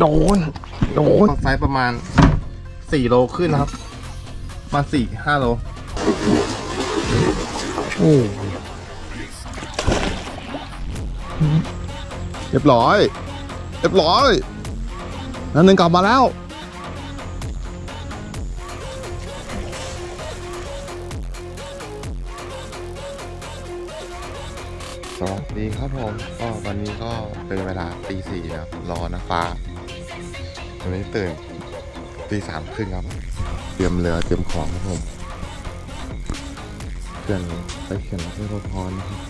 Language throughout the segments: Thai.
โดนโดนไซส์ประมาณสี่โลขึ้นนะครับประมาณสี่ห้าโลโอ้เรียบร้อยเรียบร้อยนั่นหนึ่งกลับมาแล้วสวัสดีครับผมก็วันนี้ก็เป็นเวลาตีสี่ครับรอนะฟ้า วันนี้ตื่นตีสามครึ่งครับ เตรียมเรือเตรียมของครับผมเขื่อนไปเขื่อนเพื่อพรนะครับ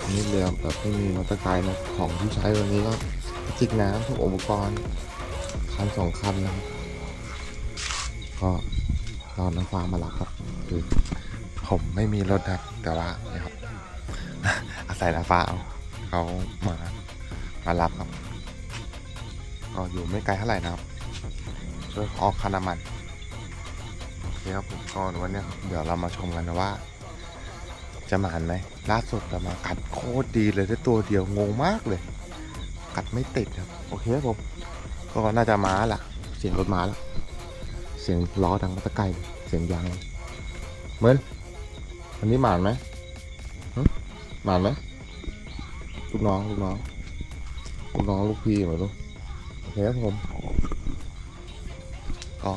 อันนี่เรือแบบไม่มีมอเตอร์ไซค์นะของที่ใช้วันนี้ก็จิกน้ำพวกอุปกรณ์คันสองคันนะครับก็รอน้ำฟ้ามารับครับคือผมไม่มีรถครับแต่ว่านี่ครับอาศัยน้ำฟ้าเอาเขามามารับครับ ก็อยู่ไม่ไกลเท่าไหร่นะครับช่วยออกคาน้ำมันโอเคครับผมก็วันนี้เดี๋ยวเรามาชมกันนะว่า จะหมานไหมล่าสุดเรามากัดโคตรดีเลยได้ตัวเดียวงงมากเลย กัดไม่ติดครับโอเคครับผมก็น่าจะมาละเสียงรถมาแล้วเสียงล้อดังมาตะไกลเสียงยางเหมือนอันนี้หมานไหมหมานไหมลูกน้องลูกน้องลูกน้องลูกพี่เหมือนลูก เคครับผมก็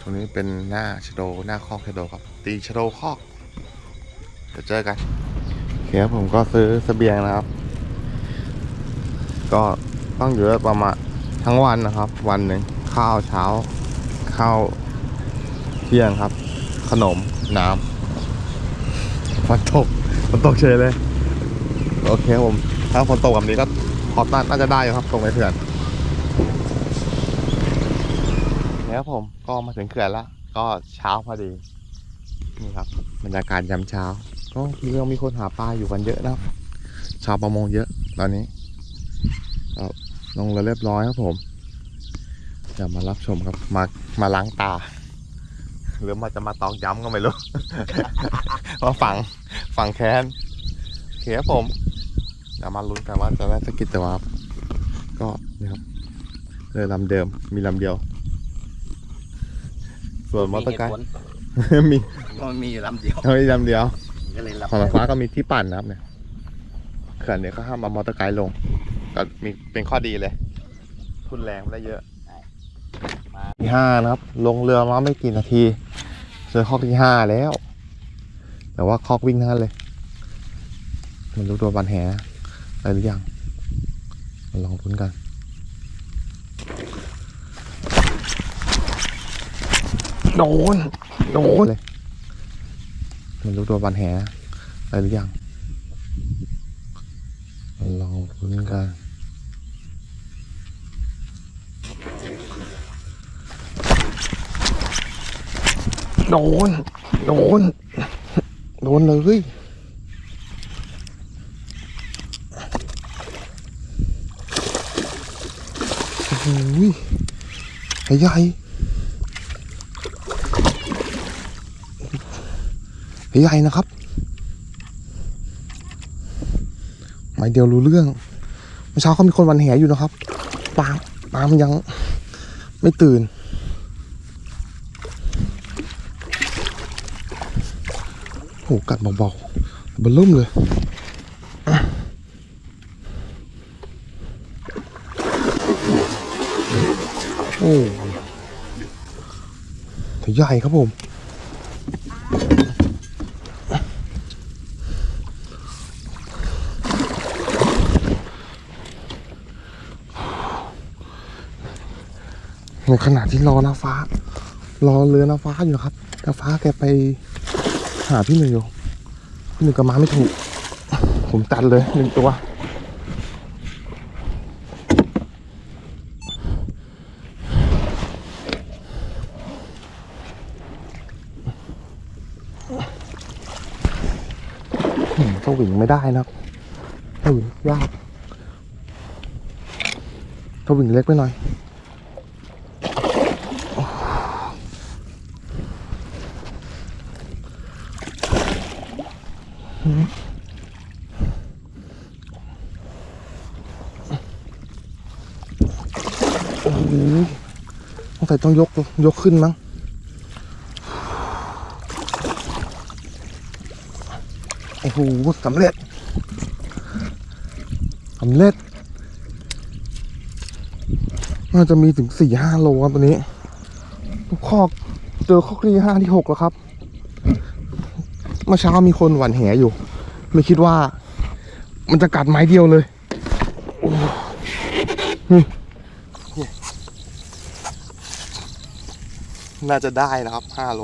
ตรงนี้เป็นหน้าชโดหน้าคอกชโดครับ ตีชโดคอกเดี๋ยวเจอกันโอเคครับผมก็ซื้อเสบียงนะครับ ก็ต้องอยู่ประมาณทั้งวันนะครับ วันหนึ่งข้าวเช้า ข้าวเที่ยงครับ ขนมน้ำฝนตกฝนตกเฉยเลย โอเคผม ถ้าฝนตกแบบนี้ก็พอน่าจะได้ครับตรงในเขื่อน แล้วผมก็มาถึงเขื่อนแล้วก็เช้าพอดีนี่ครับบรรยากาศยามเช้า ก็มียังมีคนหาปลาอยู่กันเยอะนะชาวประมงเยอะตอนนี้ลงเรือเรียบร้อยครับผมเดี๋ยวมารับชมครับมามาล้างตา หรือมาจะมาตอกย้ำก็ไม่รู้ว่าฝังฝังแค้นโอเคครับผมเดี๋ยวมาลุ้นกันว่าจะได้สกกิดตัวครับก็นี่ครับเรือลำเดิมมีลำเดียว ส่วนมอเตอร์ไซค์มีมันมีอยู่ลำเดียว เท่านี้ลำเดียวก็เลยรับของไฟฟ้าก็มีที่ปั่นนะครับเนี่ยเขื่อนเนี่ยก็ห้ามเอามอเตอร์ไซค์ลงก็มีเป็นข้อดีเลยทุนแรงไม่ได้เยอะที่ห้านะครับ ลงเรือมาไม่กี่นาที เจอคอกที่ห้าแล้ว แต่ว่าคอกวิ่งทั้งนั้นเลยมันรู้ตัวบันแหอะไรหรือยังมาลองทุนกัน โดน โดนเลยมันรู้ตัวบันแหอะไรหรือยังมาลองทุนกันโดน โดน โดนเลยโอ้โหไอ้ใหญ่ไอ้ ใหญ่นะครับหมายเดียวรู้เรื่องเมื่อเช้าเขามีคนวันแหอยู่นะครับปลาปลามันยังไม่ตื่น โหกัดเบาๆบนล่มเลยโอ้ใหญ่ครับผม ในขณะที่รอน้าฟ้า รอเรือน้าฟ้าอยู่ครับน้าฟ้าแกไปหาพี่หนึ่งอยู่พี่หนึ่งก็มาไม่ถูก ผมตัดเลยหนึ่งตัวอืมสวิงไม่ได้นะครับสวิงยากสวิงเล็กไปหน่อย สงสัยต้องยกยกขึ้นมั้งโอ้โหสำเร็จสำเร็จ น่าจะมีถึงสี่ห้าโลครับตัวนี้คอกเจอคอกที่ห้าที่หกแล้วครับเมื่อเช้ามีคนหวันแหอยู่ ไม่คิดว่า มันจะกัดไม้เดียวเลย โอ้ น่าจะได้นะครับห้าโล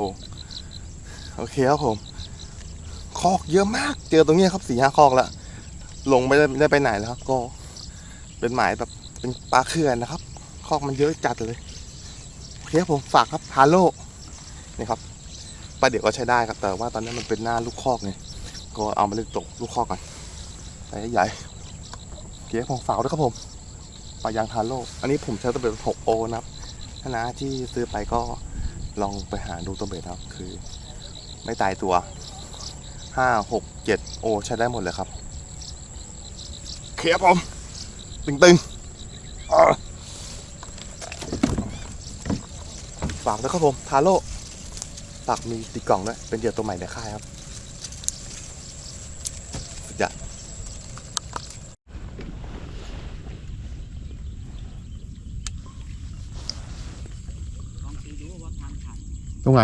โอเคครับผมคอกเยอะมากเจอตรงนี้ครับสี่ห้าคอกแล้วลงไม่ได้ไม่ได้ไปไหนแล้วครับ ก็เป็นหมายแบบเป็นปลาเขื่อนนะครับ คอกมันเยอะจัดเลยโอเคครับผมฝากครับฮาโลนี่ครับปลาเดี๋ยวก็ใช้ได้ครับ แต่ว่าตอนนี้มันเป็นหน้าลูกคอกไงก็เอามาเล่นตกลูกคอกก่อนใหญ่โอเคผมฝากด้วยครับผมปลายางทาโร่อันนี้ผมใช้ตัวเบ็ด6โอนะครับถ้านะที่ซื้อไปก็ ลองไปหาดูตัวเบ็ดครับ คือ ไม่ตายตัว5 6 7โอใช้ได้หมดเลยครับเคครับผม ตึงตึงๆอ่าฝากด้วยครับผมทาโร่ฝากมีตีกล่องด้วยเป็นเหยื่อตัวใหม่ในค่ายครับสุดยอด ลองตีดูว่าทางผ่าน ตรงไหน เนี่ยตรงนี้เข้าไปนู่นแล้วมั้งยิงอยู่ตรงนั้นน่ะน่ะน่ะน่ะ ต้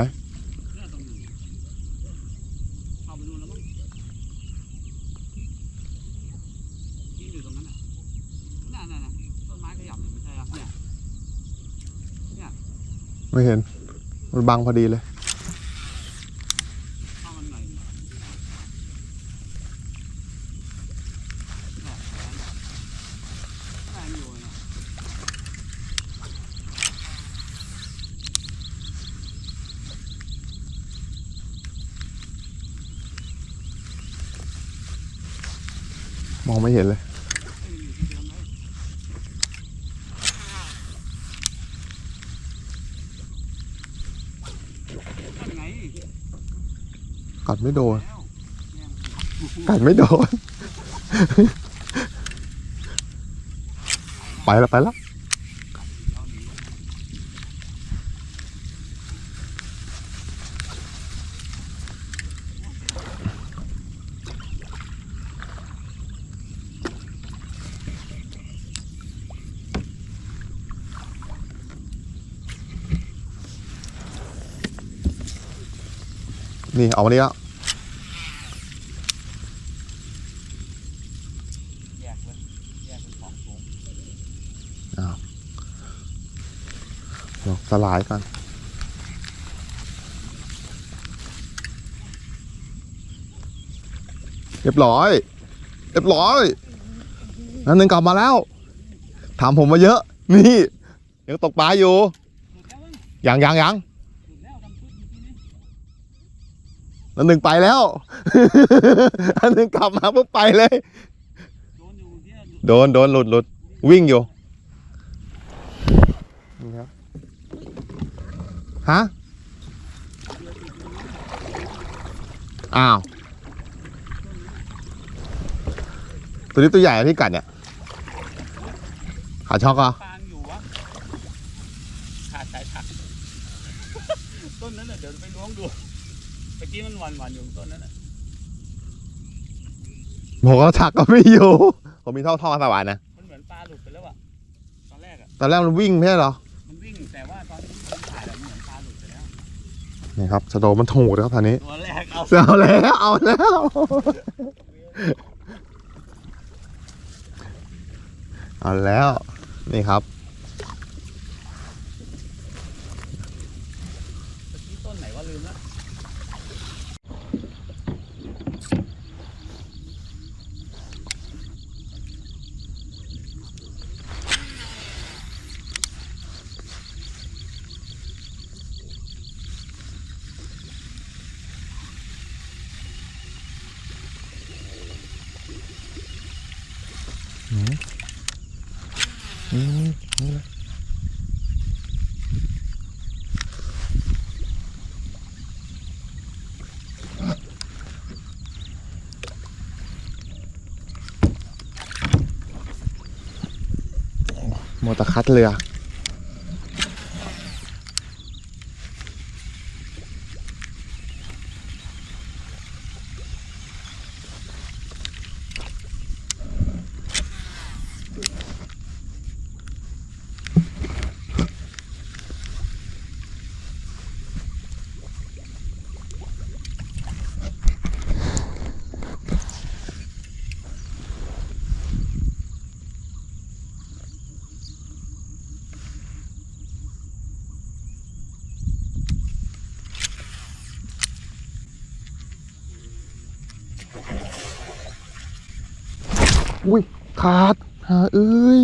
นไม้ขยับเลยไม่ใช่ครับเนี่ยไม่เห็น มันบังพอดีเลย เข้ามันหน่อยเนี่ยแรงอยู่นะ มองไม่เห็นเลยกัดไม่โดนกัดไม่โดน ไปแล้วไปแล้ว นี่เอามานี่แล้วแยกเลยแยกเป็นสองถุงเดี๋ยวสลายกันเรียบร้อย เรียบร้อย นั่นหนึ่งกลับมาแล้ว ถามผมมาเยอะ นี่ ยังตกปลาอยู่หลุดแล้วมั้งยังยังยัง หลุดแล้วดำพุดเมื่อกี้นี้ นั่นหนึ่งไปแล้ว อันหนึ่งกลับมาปุ๊บไปเลย โดนโดนหลุดหลุดวิ่งอยู่นี่ครับฮะ อ้าว ตัวนี้ตัวใหญ่ที่กัดเนี่ย ขาช็อกอะขาดสายถัก ต้นนั้นน่ะเดี๋ยวไปล้วงดูเมื่อ กี้มันหวันหวันๆอยู่ต้นนั้นน่ะผมก็ถักก็ไม่อยู่ ผมมีท่อท่อสวายนะมันเหมือนปลาหลุดไปแล้วอะตอนแรกอะตอนแรกมันวิ่งไม่ใช่เหรอมันวิ่งแต่ว่าตอนที่มันถ่ายแล้วมันเหมือนปลาหลุดไปแล้วนี่ครับสโตมันถูกเลยครับท่านี้ตัวแรกเอาเอาแล้วเอาแล้วเอาแล้วนี่ครับ เมื่อกี้ต้นไหนว่าลืมแล้ว อืมนี่เลย โมตะคัดเรือ อุ้ย ขาดหาเอ้ย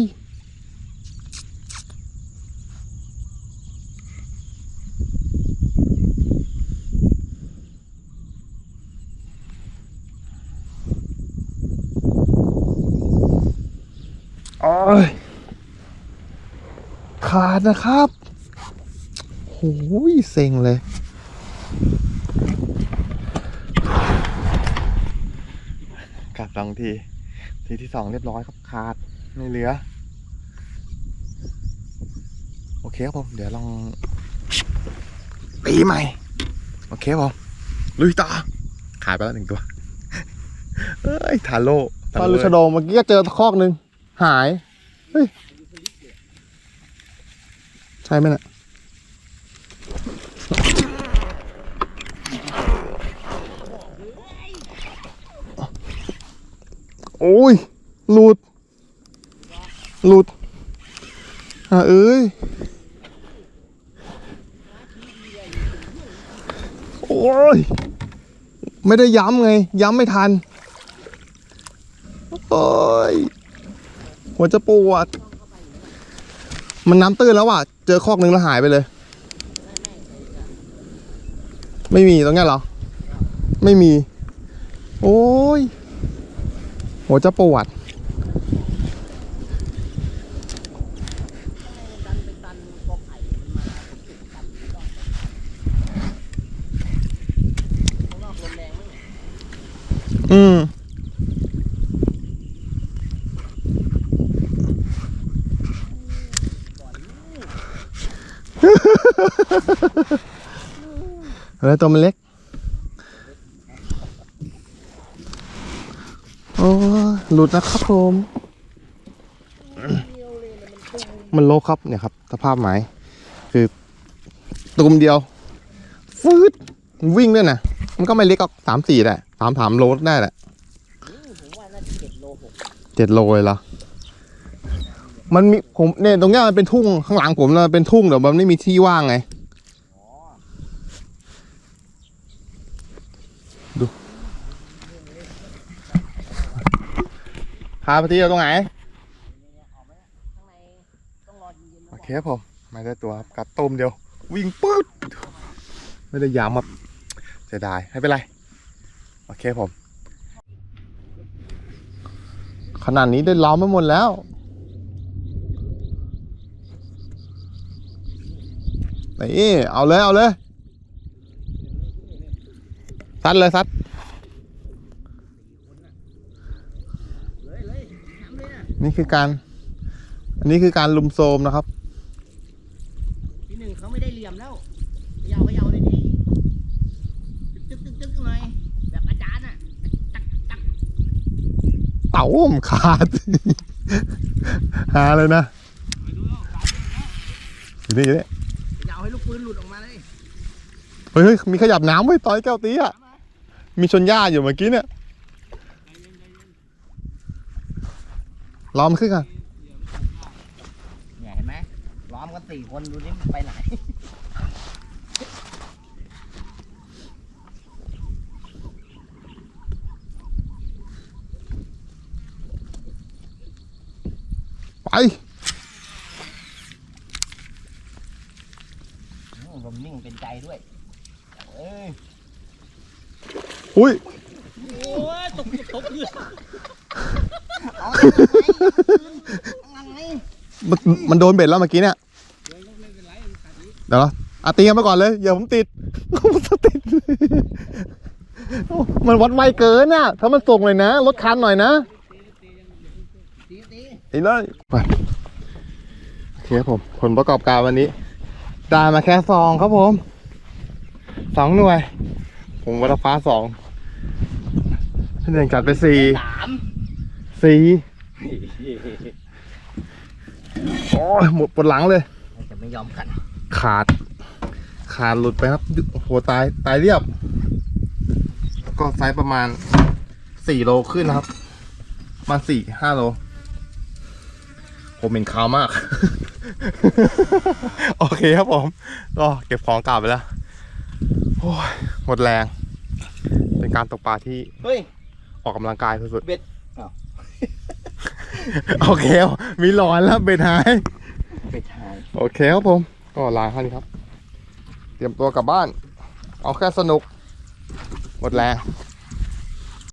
โอ้ยขาดนะครับโอ้ยเซ็งเลย กัดสองที ทีที่สองเรียบร้อยครับขาดไม่เหลือ โอเคครับผม เดี๋ยวลองตีใหม่ โอเคครับผมลุยต่อขาดไปแล้วหนึ่งตัว เอ้ยทาโร่ปลาลูชโดเมื่อกี้ก็เจอคอกหนึ่งหาย เฮ้ย ใช่ไหมน่ะ โอ้ย หลุด หลุดอะเอ้ย โอ้ย ไม่ได้ย้ำไง ย้ำไม่ทัน โอ้ย หัวจะปวด มันน้ำตื้นแล้วอะ เจอคอกนึงแล้วหายไปเลย ไม่มีตรงนี้เหรอ ไม่มี โอ้ย หัวจะปวดอืมอะไรตัวมันเล็ก โอ้ย หลุดนะครับผมมันโลกครับเนี่ยครับสภาพหมายคือตุมเดียวฟืดวิ่งด้วยนะมันก็ไม่เล็กก็สามสี่แหละสามสามโลได้แหละเจ็ดโลเลยเหรอมันมีผมเนี่ยตรงเนี้ยมันเป็นทุ่งข้างหลังผมนะมันเป็นทุ่งเดี๋ยวมันไม่มีที่ว่างไง ดู พาไปที่ตรงไหนข้างในต้องรอเย็นๆโอแล้วเคครับผมไม่ได้ตัวครับกัดต้มเดียว วิ่งปื๊ดไม่ได้ยามครับเสียดายไม่เป็นไร โอเคผม ขนาดนี้ได้ล้อมไปหมดแล้วนี่เอาเลย เอาเลยซัดเลยซัด เลยเลยน้ำเลย นะนี่คือการ อันนี้คือการลุมโซมนะครับ ทีหนึ่งเขาไม่ได้เหลี่ยมแล้วเขยาวขยาวเลยดิตึ๊กตึ๊กตึ๊กตึ๊กหน่อยแบบอาจารย์อะตักตักเต่าผมขาด หาเลยนะอยู่นี่อยู่นี่เขยาวให้ลูกปืนหลุดออกมาเลยเฮ้ยเฮ้ยมีขยับน้ำไว้ยต่อยแก้วตีอะมีชนหญ้าอยู่เมื่อกี้เนี่ย ล้อมนขึ้นกันเนี่ยเห็นไหมล้อมกันสี่คนดูนี่ไปไหน ไปอืมลมนิ่งเป็นใจด้วยเอ้ยอุ้ย โอ้ยตกตกเรือเอาไง มันมันโดนเบ็ดแล้วเมื่อกี้เนี่ยเดี๋ยวอาตีกันไปก่อนเลยอย่าผมติดผมจะติด มันวัดไวเกินน่ะ ถ้ามันส่งเลยนะลดคันหน่อยนะตีตีไอ้เลยไปโอเคครับผม ผลประกอบการวันนี้ได้มาแค่สองครับผมสองหน่วย ผมวัดฟ้าสองพี่เด่นจัดไปสี่สาม สี่โอ้ยหมดปวดหลังเลย จะไม่ยอมกัน ขาด ขาดหลุดไปครับโอ้โหตายตายเรียบ ก็ไซส์ประมาณสี่โลขึ้นนะครับ ประมาณสี่ห้าโล ผมเป็นขาวมาก โอเคครับผม ก็เก็บของกลับไปแล้วโอ้ยหมดแรง เป็นการตกปลาที่เฮ้ย ออกกำลังกายสุดเบ็ดอ้าว โอเคครับมีหลอนแล้วเบ็ดหาย ไปทายโอเคครับผม ก็ลาเท่านี้ครับ เตรียมตัวกลับบ้าน เอาแค่สนุก หมดแรง